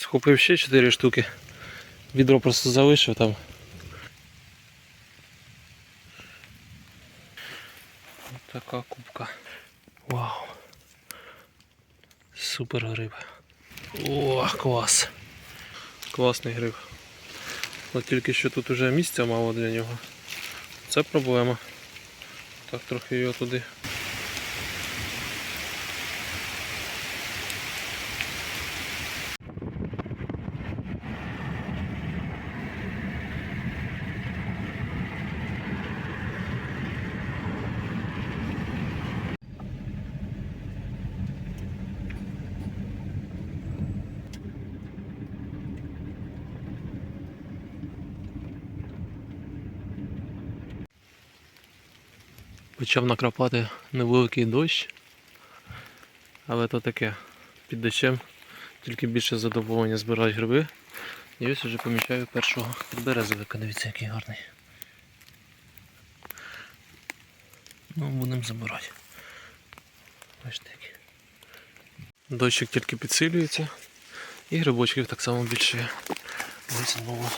Схопив ще 4 штуки. Відро просто залишив там. Така кубка. Вау. Супер гриб. О, клас. Класний гриб. От тільки що тут уже місця мало для нього. Це проблема. Так, трохи його туди. Почав накрапати невеликий дощ. Але то таке. Під дощем тільки більше задоволення збирають гриби. І ось вже помічаю першого підберезовика. Дивіться, який гарний. Ну, будемо забирати. Бачите який. Дощик тільки підсилюється. І грибочків так само більше. Ось знову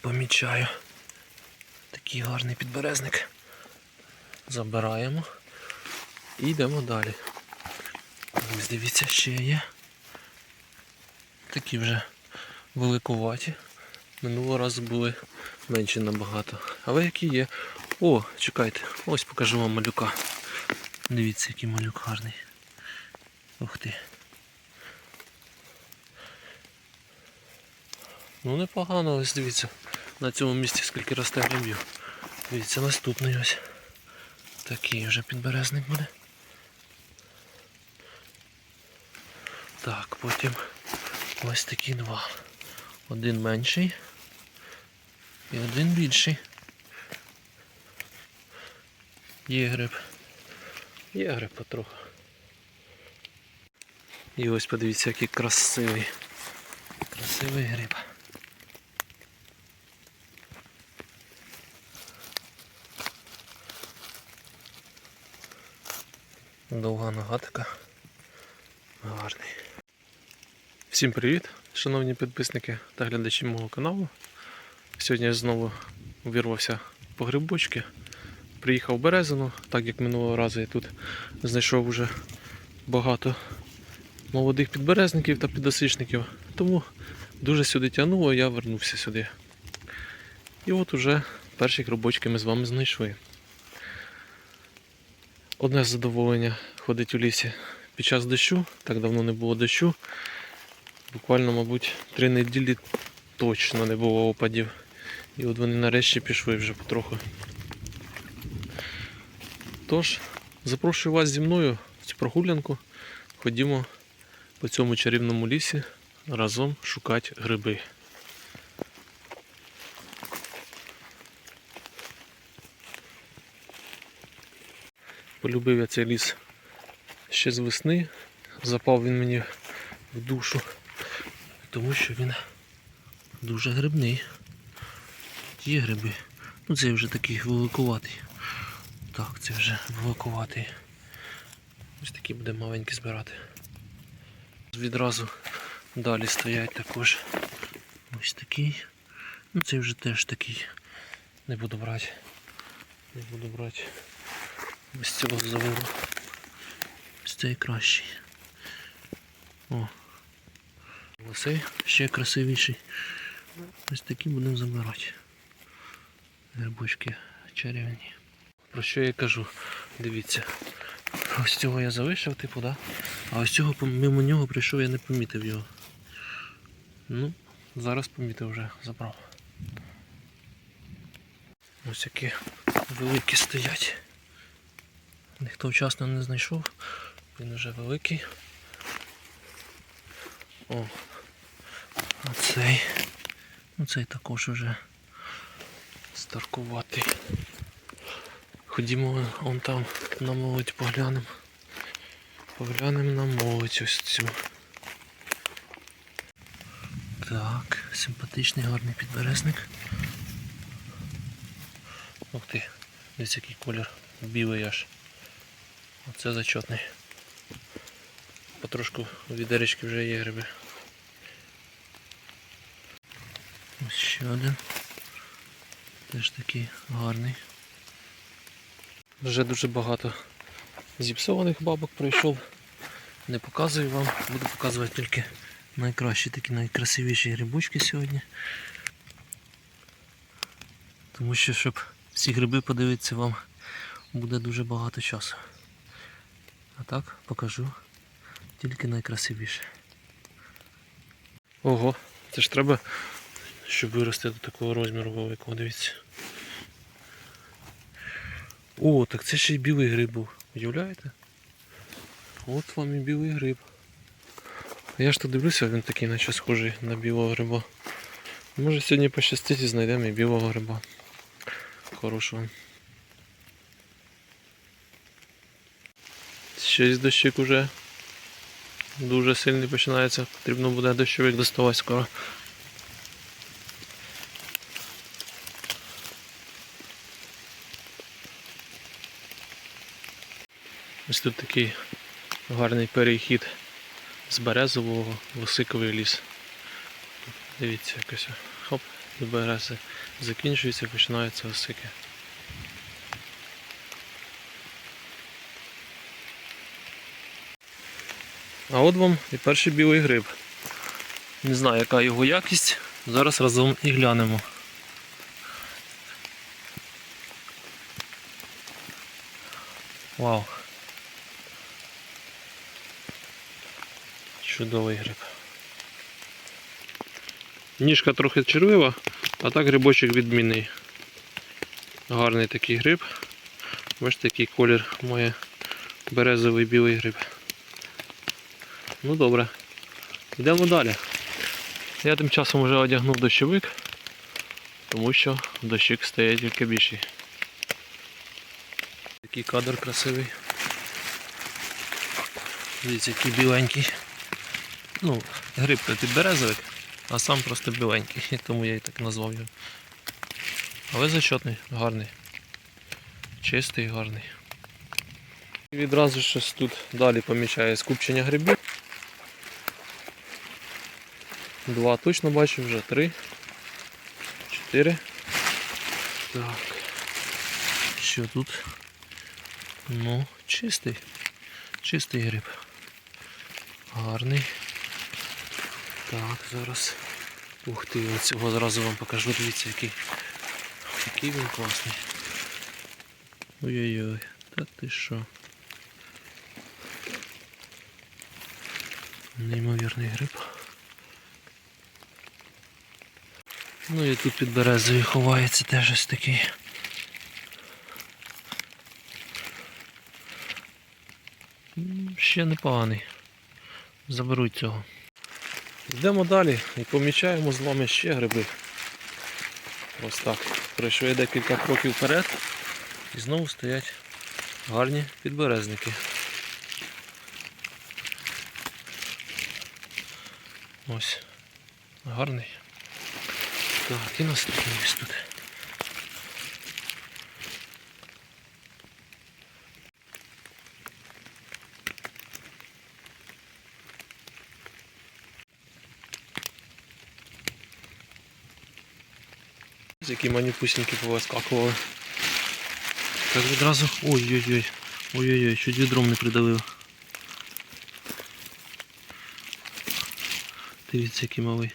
помічаю. Такий гарний підберезник. Забираємо і йдемо далі. Ось дивіться, ще є. Такі вже великуваті. Минулого разу були менші набагато. Але які є. О, чекайте, ось покажу вам малюка. Дивіться, який малюк гарний. Ух ти. Ну непогано, ось дивіться. На цьому місці скільки росте грибів. Дивіться, наступний ось. Такий вже підберезник буде. Так, потім ось такі два. Один менший і один більший. Є гриб. Є гриб потроху. І ось подивіться, який красивий. Красивий гриб. Довга нога така. Гарний. Всім привіт, шановні підписники та глядачі мого каналу. Сьогодні я знову вирвався по грибочки. Приїхав в Березину, так як минулого разу я тут знайшов уже багато молодих підберезників та підосичників. Тому дуже сюди тягнуло, я вернувся сюди. І от уже перші грибочки ми з вами знайшли. Одне задоволення ходить у лісі під час дощу, так давно не було дощу. Буквально, мабуть, три неділі точно не було опадів. І от вони нарешті пішли вже потроху. Тож, запрошую вас зі мною в цю прогулянку. Ходімо по цьому чарівному лісі разом шукати гриби. Полюбив я цей ліс ще з весни. Запав він мені в душу, тому що він дуже грибний. Є гриби. Ну це вже такий великуватий. Так, це вже великуватий. Ось такі буде маленькі збирати. Відразу далі стоять також ось такий. Ну це вже теж такий. Не буду брати. Не буду брати. Без цього завору. Ось цей кращий. О. Ось ще красивіший. Ось такі будемо забирати. Грибочки чарівні. Про що я кажу? Дивіться. Ось цього я залишив, типу, да? А ось цього мимо нього прийшов, я не помітив його. Ну, зараз помітив вже, забрав. Ось які великі стоять. Ніхто вчасно не знайшов. Він вже великий. О. А цей. Ну цей також вже старкуватий. Ходімо он там на молодь поглянемо. Поглянемо на молодь ось цю. Так, симпатичний гарний підберезник. Ух ти, дивіться який колір. Білий аж. Оце зачетний. Потрошку відеречки вже є гриби. Ось ще один. Теж такий гарний. Вже дуже багато зіпсованих бабок пройшов. Не показую вам, буду показувати тільки найкращі такі найкрасивіші грибочки сьогодні. Тому що, щоб всі гриби подивитися вам, буде дуже багато часу. А так покажу тільки найкрасивіше. Ого, це ж треба, щоб вирости до такого розміру великого, дивіться. О, так це ще й білий гриб був. Уявляєте? От вам і білий гриб. Я ж тут дивлюся, він такий наче схожий на білого гриба. Може сьогодні пощастить і знайдемо і білого гриба. Хорошого. Щось дощик уже дуже сильний починається. Потрібно буде дощовик доставати скоро. Ось тут такий гарний перехід з березового в осиковий ліс. Дивіться, якось хоп, і берези закінчується, починаються осики. А от вам і перший білий гриб. Не знаю, яка його якість. Зараз разом і глянемо. Вау. Чудовий гриб. Ніжка трохи червива, а так грибочок відмінний. Гарний такий гриб. Бачите, який колір має березовий білий гриб. Ну добре. Йдемо далі. Я тим часом вже одягнув дощовик, тому що дощик стає тільки більший. Такий кадр красивий. Дивіться, який біленький. Ну, гриб то підберезовик, а сам просто біленький, тому я і так назвав його. Але зачетний, гарний. Чистий, гарний. Відразу щось тут далі помічає скупчення грибів. Два точно бачу, вже три. Чотири. Так. Що тут? Ну, чистий. Чистий гриб. Гарний. Так, зараз. Ух ти, цього зразу вам покажу, дивіться, який. Який він класний. Ой-ой-ой, та ти що? Неймовірний гриб. Ну і тут під березою ховається теж ось такий. Ще непоганий. Заберуть цього. Йдемо далі і помічаємо з вами ще гриби. Ось так. Пройшли декілька кроків вперед і знову стоять гарні підберезники. Ось. Гарний. Так, і наступний ось тут. Ось Які маніпусіньки повискакували. Так відразу. Ой-ой-ой. Ой-ой-ой, чуть відром не придавив. Дивіться, який малий.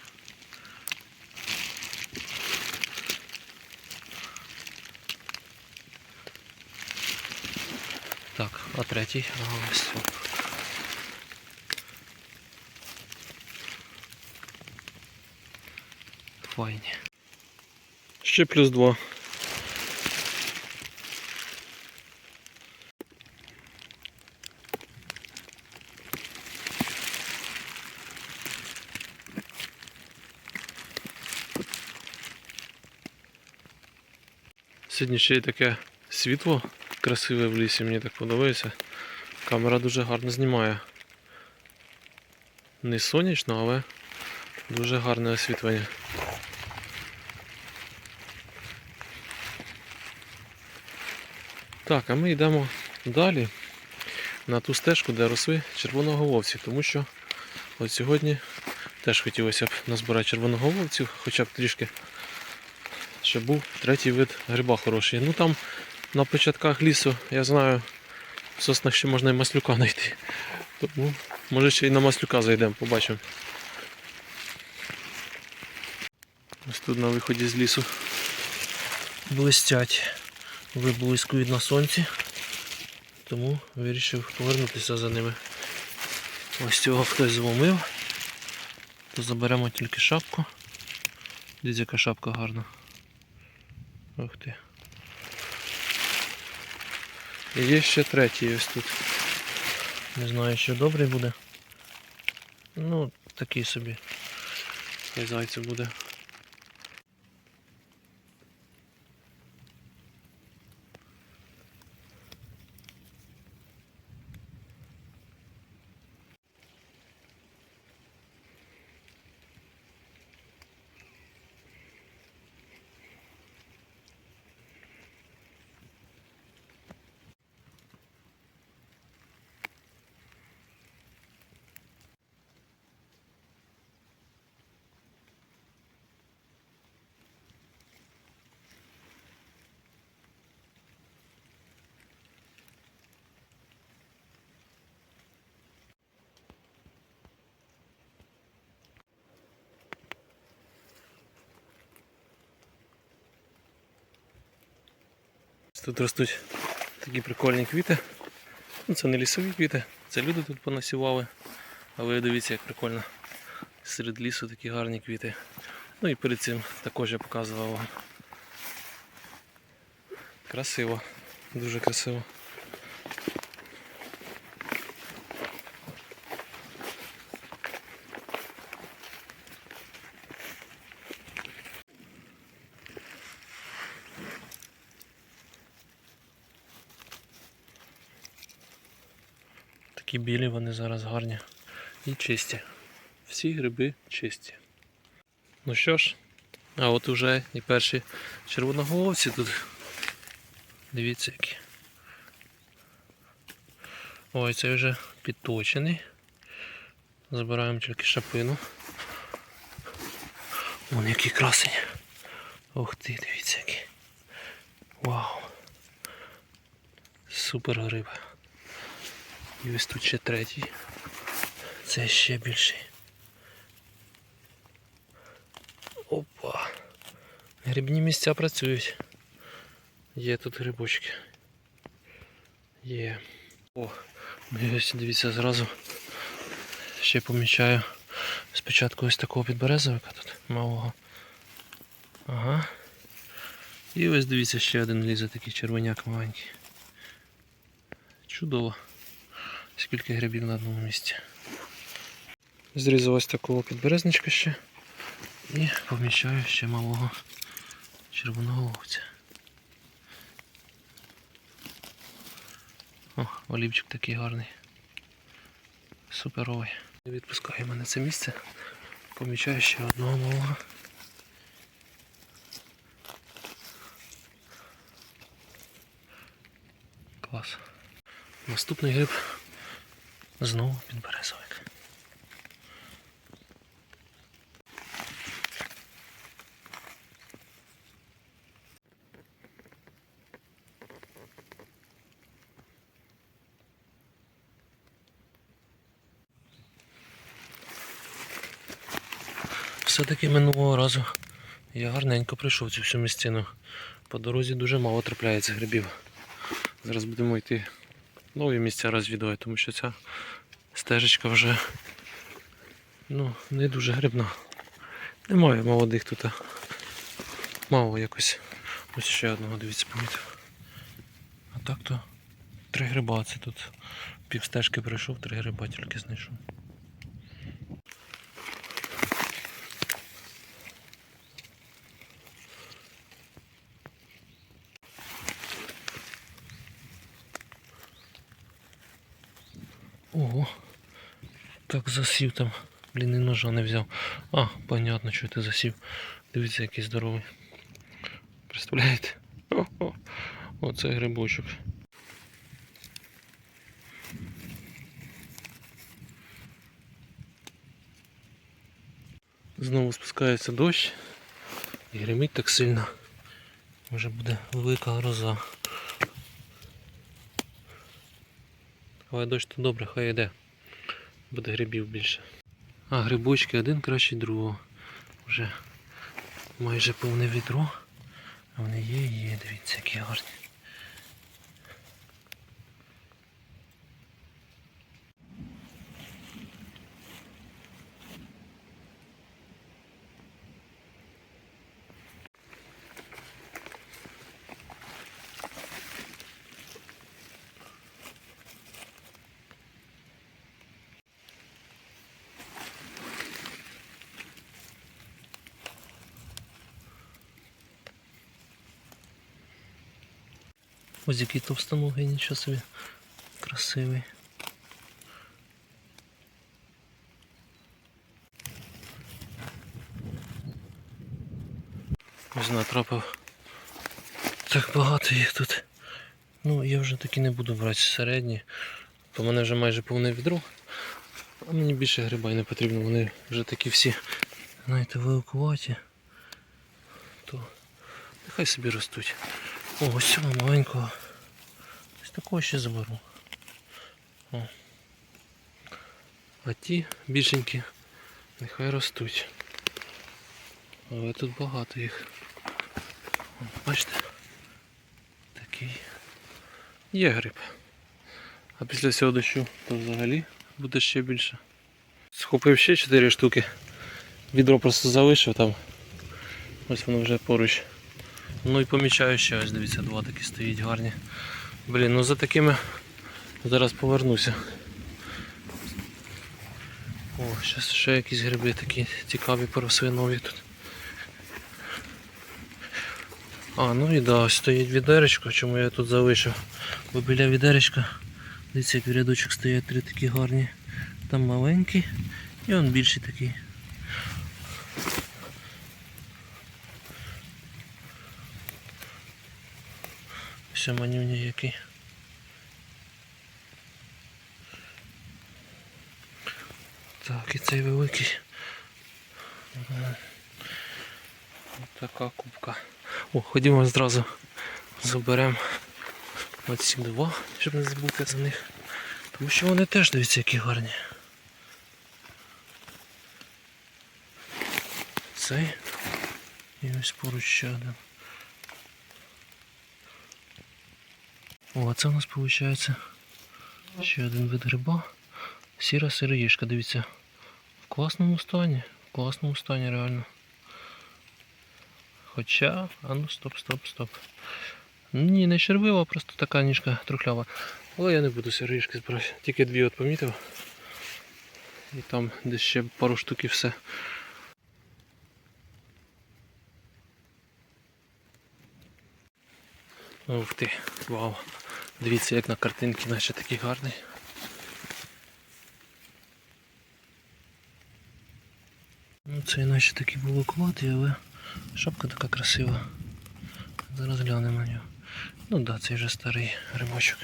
А третій? Ось. оп. Файні. Ще плюс два. Сьогодні ще й таке світло красиве в лісі, мені так подобається. Камера дуже гарно знімає. Не сонячно, але дуже гарне освітлення. Так, а ми йдемо далі на ту стежку, де росли червоноголовці, тому що от сьогодні Теж хотілося б назбирати червоноголовців, хоча б трішки. Ще був третій вид гриба хороший. Ну там на початках лісу, я знаю, в соснах ще можна і маслюка знайти. Тому може ще й на маслюка зайдемо, побачимо. Ось тут на виході з лісу блистять, виблискують на сонці. Тому вирішив повернутися за ними. Ось цього хтось зломив. То заберемо тільки шапку. Дивіться, яка шапка гарна. Ух ти. І є ще третій ось тут. Не знаю, що добрий буде. Ну, такий собі. Хай зайцю буде. Тут ростуть такі прикольні квіти. Ну, це не лісові квіти, це люди тут понасівали. Але дивіться, як прикольно. Серед лісу такі гарні квіти. Ну і перед цим також я показував вам. Красиво, дуже красиво. Білі вони зараз гарні і чисті. Всі гриби чисті. Ну що ж, а от уже і перші червоноголовці тут. Дивіться які. Ой, це вже підточений. Забираємо тільки шапину. Вон який красень. Ух ти, дивіться який. Вау. Супер гриб. І ось тут ще третій. Це ще більший. Опа. Грибні місця працюють. Є тут грибочки. Є. О, ну ось дивіться зразу. Ще помічаю спочатку ось такого підберезовика тут малого. Ага. І ось дивіться ще один лізе такий червоняк маленький. Чудово. Скільки грибів на одному місці. Зрізав ось такого підберезничка ще і поміщаю ще малого червоного овця. О, олівчик такий гарний. Суперовий. Відпускаємо на це місце. Помічаю ще одного малого. Клас. Наступний гриб знову підберезовик. Все-таки минулого разу я гарненько пройшов цю всю місцину. По дорозі дуже мало трапляється грибів. Зараз будемо йти нові місця розвідувати, тому що ця стежечка вже ну, не дуже грибна. Немає молодих тут. Мало якось. Ось ще одного, дивіться, помітив. А так то три гриба. Це тут Півстежки пройшов, три гриба тільки знайшов. Ого. Так засів там. Блін, і ножа не взяв. А, понятно, що ти засів. Дивіться, який здоровий. Представляєте? О-о. Оце грибочок. Знову спускається дощ і гримить так сильно. Може буде велика гроза. Але дощ то добре, хай йде. Буде грибів більше. А грибочки один краще другого. Вже майже повне відро. Вони є, є, дивіться, які гарні. Ось який товстоногий, нічого собі. Красивий. Ось натрапив. Так багато їх тут. Ну, я вже таки не буду брати середні, то в мене вже майже повне відро. А мені більше гриба й не потрібно, вони вже такі всі, знаєте, великуваті. То нехай собі ростуть. О, ось цього маленького. Такого ще заберу. О. А ті більшенькі нехай ростуть. Але тут багато їх. Бачите? Такий. Є гриб. А після цього дощу то взагалі буде ще більше. Схопив ще 4 штуки. Відро просто залишив там. Ось воно вже поруч. Ну і помічаю ще ось, дивіться, два такі стоять гарні. Блін, ну за такими зараз повернуся. О, зараз ще якісь гриби такі цікаві поросвинові тут. А, ну і да, ось стоїть відеречко, чому я тут залишив. Бо біля відеречка, дивіться, як в рядочок стоять три такі гарні. Там маленький і он більший такий. Все манюні який. Так, і цей великий. Ось така кубка. О, ходімо зразу заберемо оці два, щоб не забути за них. Тому що вони теж дивіться, які гарні. Цей і ось поруч ще один. О, це у нас виходить ще один вид гриба. Сіра сироїшка, дивіться. В класному стані. В класному стані реально. Хоча, а ну стоп, стоп, стоп. Ні, не червива, просто така ніжка трухлява. Але я не буду сироїшки збирати. Тільки дві от помітив. І там десь ще пару штук і все. Ух ти, вау. Дивіться, як на картинці наче такий гарний. Ну, це наче такий волокуватий, але шапка така красива. Зараз глянемо на нього. Ну так, да, цей вже старий грибочок.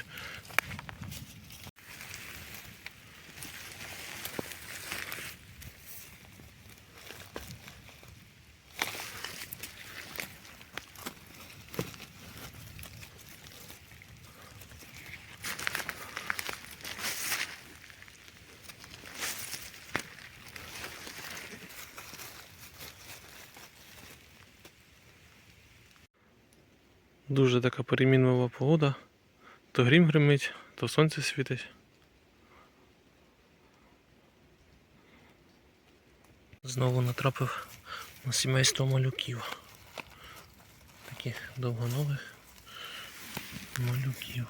Дуже така перемінлива погода. То грім гримить, то сонце світить. Знову натрапив на сімейство малюків. Таких довгонових малюків.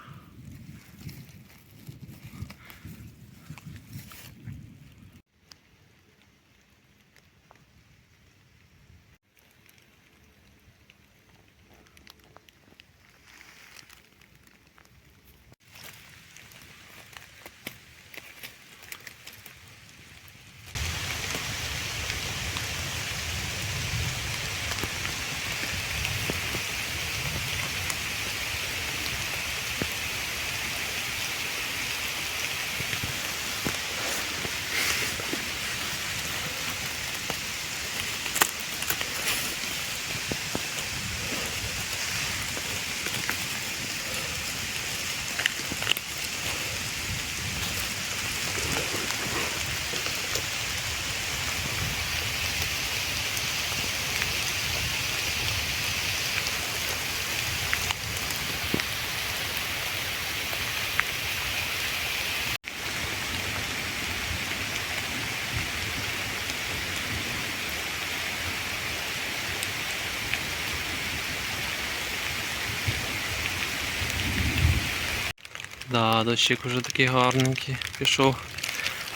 Да, дощик вже такий гарненький пішов.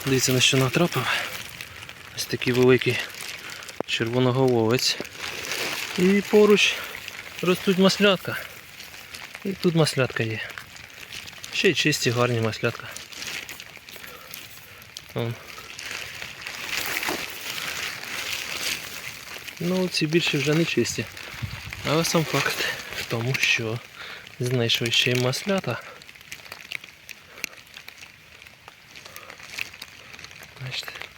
Дивіться, на що натрапив. Ось такий великий червоноголовець. І поруч ростуть маслятка. І тут маслятка є. Ще й чисті гарні маслятка. Ну, ці більше вже не чисті. Але сам факт в тому, що знайшов ще й маслята. Бачите.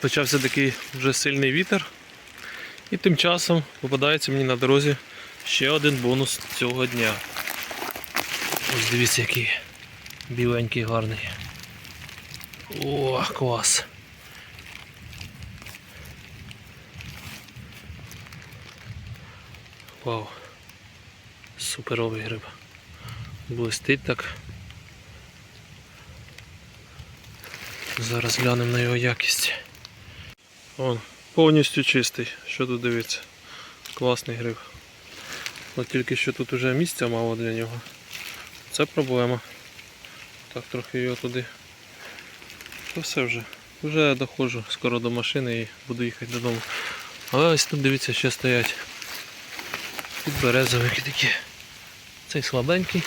Почався такий вже сильний вітер. І тим часом попадається мені на дорозі ще один бонус цього дня. Ось дивіться, який біленький гарний. О, клас. Вау. Суперовий гриб. Блистить так. Зараз глянемо на його якість. Вон, повністю чистий. Що тут дивиться? Класний гриб. От тільки що тут вже місця мало для нього. Це проблема. Так, трохи його туди. То все вже. Вже доходжу скоро до машини і буду їхати додому. Але ось тут дивіться, ще стоять підберезовики такі. Цей слабенький,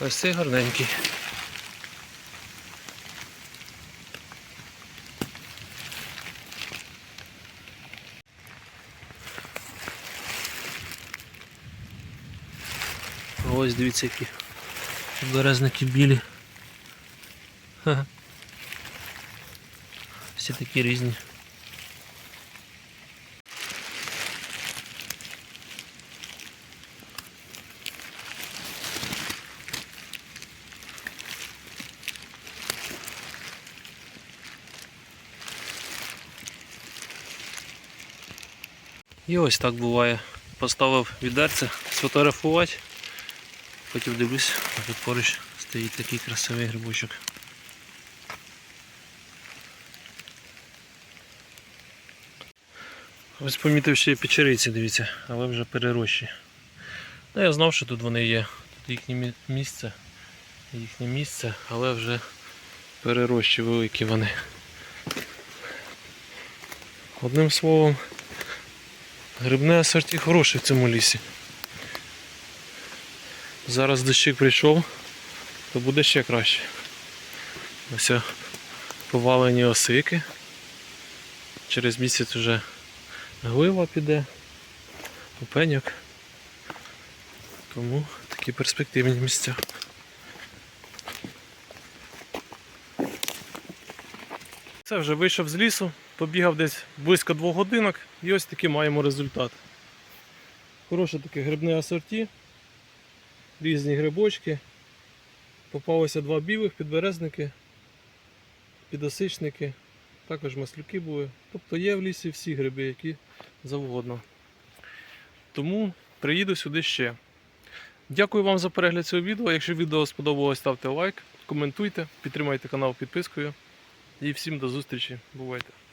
ось цей гарненький. Ось дивіться які березники білі. Ха-ха. Всі такі різні. І ось так буває. Поставив відерце сфотографувати. Потім дивлюсь, а тут поруч стоїть такий красивий грибочок. Ось помітив ще печериці, дивіться, але вже перерощі. Ну, я знав, що тут вони є. Тут їхнє місце, їхнє місце, але вже перерощі великі вони. Одним словом, грибне асорті хороше в цьому лісі. Зараз дощик прийшов, то буде ще краще. Ось повалені осики. Через місяць вже глива піде, опеньок. Тому такі перспективні місця. Це вже вийшов з лісу, побігав десь близько двох годинок і ось такий маємо результат. Хороше таке грибне асорті різні грибочки. Попалося два білих підберезники, підосичники, також маслюки були. Тобто є в лісі всі гриби, які завгодно. Тому приїду сюди ще. Дякую вам за перегляд цього відео. Якщо відео сподобалось, ставте лайк, коментуйте, підтримайте канал підпискою. І всім до зустрічі. Бувайте!